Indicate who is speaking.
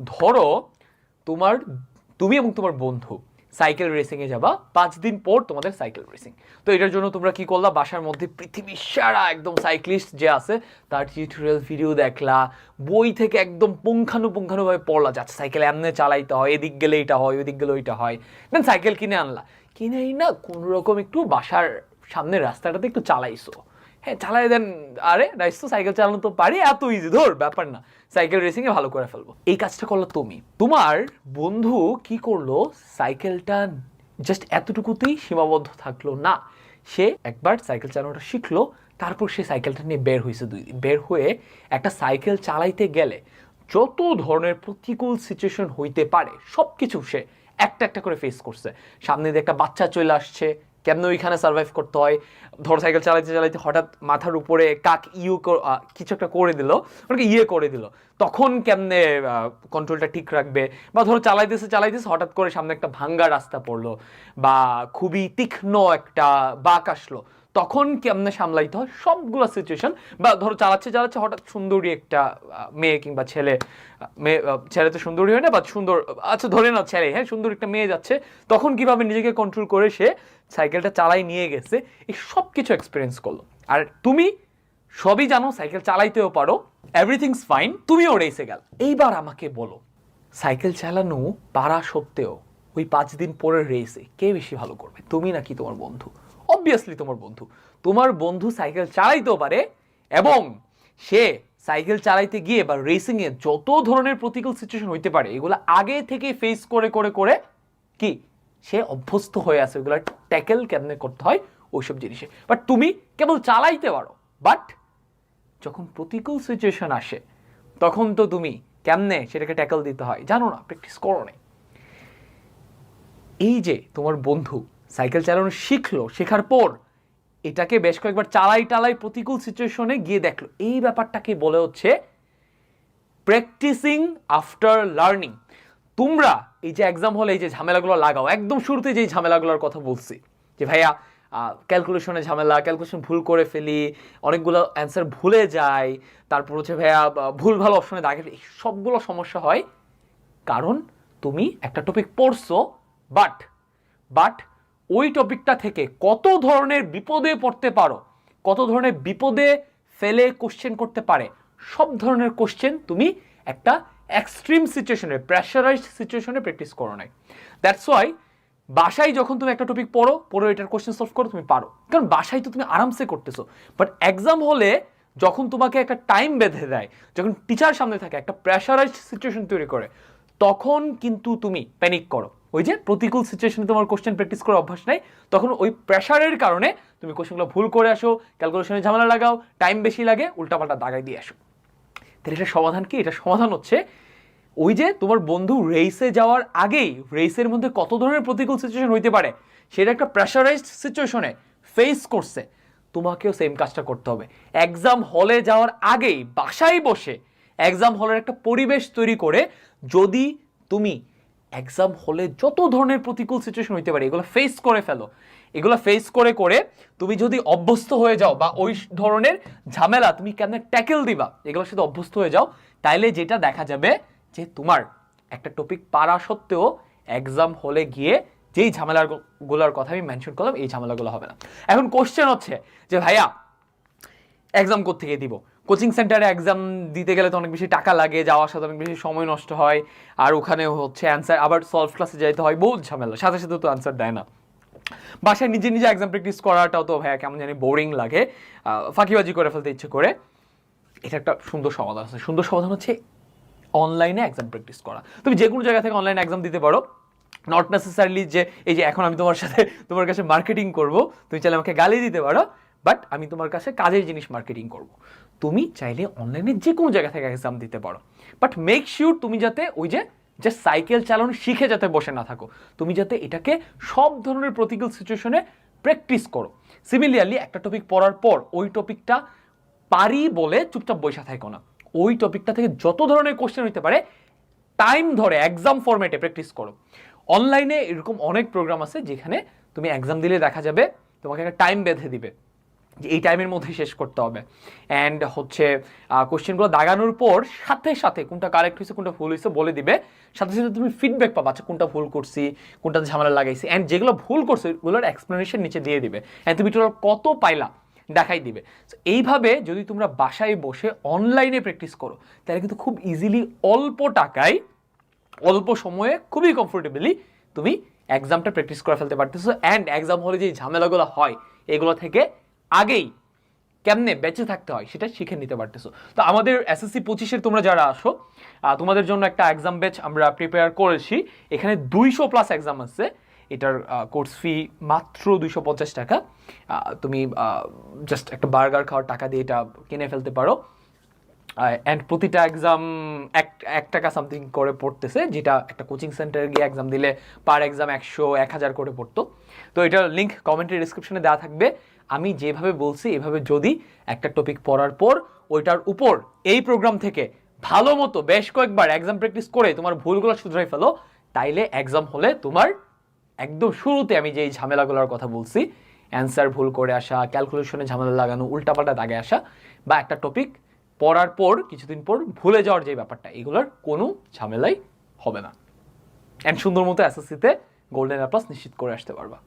Speaker 1: ধরো তোমার, তুমি এবং তোমার বন্ধু সাইকেল রেসিং এ যাবা, পাঁচ দিন পর তোমাদের সাইকেল রেসিং তো এটার জন্য তোমরা কি করলা? বাসার মধ্যে পৃথিবীর সারা একদম সাইক্লিস্ট যে আছে, তার টিউটোরিয়াল ভিডিও দেখলা, বই থেকে একদম পুঙ্খানুপুঙ্খানুভাবে পড়লা যাচ্ছে সাইকেল এমনি চালাইতে হয়, এদিক গেলে এটা হয় ওইদিক গেলে ওইটা হয়। দেন সাইকেল কিনে আনলা। কিনেই না কোনোরকম একটু বাসার সামনের রাস্তাটাতে একটু চালাইছো। হ্যাঁ চালাই দেন। আরে রাইস তো সাইকেল চালানো তো পারি, এত ইজি ধর, ব্যাপার না। সাইকেল রেসিং এ ভালো করে ফেলব। এই কাজটা করল তুমি। তোমার বন্ধু কি করল? সাইকেলটা জাস্ট এতটুকুতেই সীমাবদ্ধ থাকল না। সে একবার সাইকেল চালানোটা শিখলো, তারপর সে সাইকেলটা নিয়ে বের হয়েছে দুই, বের হয়ে একটা সাইকেল চালাইতে গেলে যত ধরনের প্রতিকূল সিচুয়েশন হইতে পারে সব কিছু সে একটা একটা করে ফেস করছে। সামনে দিয়ে একটা বাচ্চা চলে আসছে কেমনে ওইখানে সার্ভাইভ করতে হয়? ধর সাইকেল চালাইতে চালাইতে হঠাৎ মাথার উপরে কাক ইউ কিছু একটা করে দিল ওনাকে ইয়ে করে দিল। তখন কেমনে কন্ট্রোলটা ঠিক রাখবে? বা ধরো চালাইতেছে চালাইতেছে, হঠাৎ করে সামনে একটা ভাঙ্গা রাস্তা পড়ল, বা খুবই তীক্ষ্ণ একটা বাঁক আসলো। তখন কেমনে সামলাইতে হয়? সবগুলো সিচুয়েশন বা ধরো চালাচ্ছে চালাচ্ছে হঠাৎ সুন্দরী একটা মেয়ে কিংবা ছেলে মেয়ে ছেলে তো সুন্দরী হয় না বা সুন্দর আচ্ছা ধরে নাও ছেলে হ্যাঁ সুন্দর একটা মেয়ে যাচ্ছে, তখন কীভাবে নিজেকে কন্ট্রোল করে সে সাইকেলটা চালাই নিয়ে গেছে? এই সব কিছু এক্সপিরিয়েন্স করল। আর তুমি সবই জানো সাইকেল চালাইতেও পারো এভরিথিংস ফাইন তুমিও রেসে গেল। এইবার আমাকে বলো সাইকেল চালানো পারা সত্ত্বেও ওই পাঁচ দিন পরে রেসে কে বেশি ভালো করবে? তুমি নাকি তোমার বন্ধু? অবভিয়াসলি তোমার বন্ধু। তোমার বন্ধু সাইকেল চালাইতেও পারে এবং সে সাইকেল চালাইতে গিয়ে বা রেসিং এ যত ধরনের প্রতিকূল সিচুয়েশন হইতে পারে, এগুলো আগে থেকে ফেস করে করে করে কি সে অভ্যস্ত হয়ে আছে। ওগুলো ট্যাকেল কেমনে করতে হয়? ওইসব জিনিসে। বাট তুমি কেবল চালাইতে পারো। বাট যখন প্রতিকূল সিচুয়েশন আসে, তখন তো তুমি কেমনে সেটাকে ট্যাকেল দিতে হয়? জানো না প্র্যাকটিস করো নাই। এই যে তোমার বন্ধু সাইকেল চালানো শিখলো, শেখার পর এটাকে বেশ কয়েকবার চালাই টালাই প্রতিকূল সিচুয়েশনে গিয়ে দেখল এই ব্যাপারটাকে বলে হচ্ছে প্র্যাকটিসিং আফটার লার্নিং তোমরা এই যে এক্সাম হলে এই যে ঝামেলাগুলো লাগাও, একদম শুরুতে যেই ঝামেলাগুলোর কথা বলছি, যে ভাইয়া ক্যালকুলেশনে ঝামেলা ক্যালকুলেশন ভুল করে ফেলি, অনেকগুলো অ্যান্সার ভুলে যাই, তারপর হচ্ছে ভাইয়া ভুল ভালো অপশনে ফেলি। এই সবগুলো সমস্যা হয় কারণ তুমি একটা টপিক পড়ছো বাট বাট ওই টপিকটা থেকে কত ধরনের বিপদে পড়তে পারো, কত ধরনের বিপদে ফেলে কোশ্চেন করতে পারে, সব ধরনের কোশ্চেন তুমি একটা এক্সট্রিম সিচুয়েশনে প্রেশারাইজড সিচুয়েশনে প্র্যাকটিস করো নাই। দ্যাটস ওয়াই বাসায় যখন তুমি একটা টপিক পড়ো পড়ো এটার কোশ্চেন সলভ করো, তুমি পারো। কারণ বাসায় তো তুমি আরামসে করতেছো। বাট এক্সাম হলে যখন তোমাকে একটা টাইম বেঁধে দেয়, যখন টিচার সামনে থাকে, একটা প্রেশারাইজড সিচুয়েশন তৈরি করে, তখন কিন্তু তুমি প্যানিক করো। ওই যে প্রতিকূল সিচুয়েশনে তোমার কোশ্চেন প্র্যাকটিস করার অভ্যাস নাই, তখন ওই প্রেশারের কারণে তুমি কোশ্চেনগুলো ভুল করে আসো ক্যালকুলেশনে ঝামেলা লাগাও টাইম বেশি লাগে, উল্টাপাল্টা দাগাই দিয়ে আসো। তাহলে এটার সমাধান কি? এটা সমাধান হচ্ছে, ওই যে তোমার বন্ধু রেসে যাওয়ার আগেই রেসের মধ্যে কত ধরনের প্রতিকূল সিচুয়েশন হইতে পারে, সেটা একটা প্রেশারাইজড সিচুয়েশনে ফেস করছে, তোমাকেও সেম কাজটা করতে হবে। এক্সাম হলে যাওয়ার আগেই, বাসায় বসে এক্সাম হলের একটা পরিবেশ তৈরি করে, যদি তুমি এক্সাম হলে যত ধরনের প্রতিকূল সিচুয়েশন হইতে পারে, এগুলো ফেস করে ফেলো। এগুলো ফেস করে করে তুমি যদি অভ্যস্ত হয়ে যাও বা ওই ধরনের ঝামেলা তুমি কেমন ট্যাকেল দিবা, এগুলোর সাথে অভ্যস্ত হয়ে যাও, তাইলে যেটা দেখা যাবে যে তোমার একটা টপিক পারা সত্ত্বেও এক্সাম হলে গিয়ে যেই ঝামেলাগুলোর কথা আমি মেনশন করলাম, এই ঝামেলাগুলো হবে না। এখন কোশ্চেন হচ্ছে যে, ভাইয়া এক্সাম থেকে দিব? কোচিং সেন্টারে এক্সাম দিতে গেলে তো অনেক বেশি টাকা লাগে, যাওয়ার সাথে অনেক বেশি সময় নষ্ট হয়, আর ওখানে হচ্ছে অ্যান্সার আবার সলভ ক্লাসে যাইতে হয়, বহুত ঝামেলা, সাথে সাথে তো অ্যান্সার দেয় না। বাসায় নিজে নিজে এক্সাম প্র্যাকটিস করাটাও তো ভাইয়া কেমন জানি বোরিং লাগে ফাঁকিবাজি করে ফেলতে ইচ্ছে করে। এটা একটা সুন্দর সমাধান আছে। সুন্দর সমাধান হচ্ছে অনলাইনে এক্সাম প্র্যাকটিস করা। তুমি যে কোনো জায়গা থেকে অনলাইনে এক্সাম দিতে পারো নট নেসেসারিলি যে, এই যে এখন আমি তোমার সাথে, তোমার কাছে মার্কেটিং করব, তুমি চাইলে আমাকে গালি দিতে পারো বাট আমি তোমার কাছে কাজের জিনিস মার্কেটিং করব। তুমি চাইলে অনলাইনে যে কোনো জায়গা থেকে এক্সাম দিতে পারো। বাট মেক শিওর তুমি যাতে ওই যে যে সাইকেল চালানো শিখে যাতে বসে না থাকো। তুমি যাতে এটাকে সব ধরনের প্রতিকূল সিচুয়েশনে প্র্যাকটিস করো। সিমিলিয়ারলি একটা টপিক পড়ার পর ওই টপিকটা পারি বলে চুপচাপ বসে থাকো না। ওই টপিকটা থেকে যত ধরনের কোশ্চেন হইতে পারে টাইম ধরে এক্সাম ফরম্যাটে প্র্যাকটিস করো। অনলাইনে এরকম অনেক প্রোগ্রাম আছে যেখানে তুমি এক্সাম দিলে দেখা যাবে, তোমাকে একটা টাইম বেঁধে দিবে। যে এই টাইমের মধ্যে শেষ করতে হবে। অ্যান্ড হচ্ছে কোশ্চেনগুলো দাগানোর পর সাথে সাথে কোনটা কারেক্ট হয়েছে কোনটা ভুল হয়েছে বলে দিবে। সাথে সাথে তুমি ফিডব্যাক পাবা আচ্ছা কোনটা ভুল করছি কোনটাতে ঝামেলা লাগাইছি। অ্যান্ড যেগুলো ভুল করছ ওগুলোর এক্সপ্লেনেশন নিচে দিয়ে দিবে। অ্যান্ড তুমি টোটাল কত পাইলা দেখাই দিবে। So, এইভাবে যদি তোমরা বাসায় বসে অনলাইনে প্র্যাকটিস করো তাহলে কিন্তু খুব ইজিলি অল্প টাকায় অল্প সময়ে খুবই কমফোর্টেবলি তুমি এক্সামটা প্র্যাকটিস করে ফেলতে পারতেছো। অ্যান্ড এক্সাম হলে যে ঝামেলাগুলো হয় এগুলো থেকে আগেই কেমনে বেঁচে থাকতে হয় সেটা শিখে নিতে পারতেছো। তো আমাদের এসএসসি পঁচিশের তোমরা যারা আসো তোমাদের জন্য একটা এক্সাম ব্যাচ আমরা প্রিপেয়ার করেছি। এখানে দুইশো প্লাস এক্সাম আছে। এটার কোর্স ফি মাত্র দুইশো পঞ্চাশ টাকা। তুমি জাস্ট একটা বার্গার খাওয়ার টাকা দিয়ে এটা কিনে ফেলতে পারো। অ্যান্ড প্রতিটা এক্সাম এক এক টাকা সামথিং করে পড়তেছে, যেটা একটা কোচিং সেন্টারে গিয়ে এক্সাম দিলে পার এক্সাম একশো, এক হাজার করে পড়তো। তো এটার লিঙ্ক কমেন্টের ডিসক্রিপশনে দেওয়া থাকবে। আমি যেভাবে বলছি, এভাবে যদি একটা টপিক পড়ার পর ওইটার উপর এই প্রোগ্রাম থেকে ভালো মতো বেশ কয়েকবার এক্সাম প্র্যাকটিস করে তোমার ভুলগুলো শুধরাই ফেলো, তাইলে এক্সাম হলে তোমার একদম শুরুতে আমি যে ঝামেলাগুলোর কথা বলছি অ্যান্সার ভুল করে আসা ক্যালকুলেশনে ঝামেলা লাগানো, উল্টাপাল্টা দাগে আসা, বা একটা টপিক পড়ার পর, কিছুদিন পর ভুলে যাওয়ার যে ব্যাপারটা, এগুলোর কোনো ঝামেলাই হবে না। অ্যান্ড সুন্দর মতো এসএসসিতে গোল্ডেন প্লাস নিশ্চিত করে আসতে পারবা।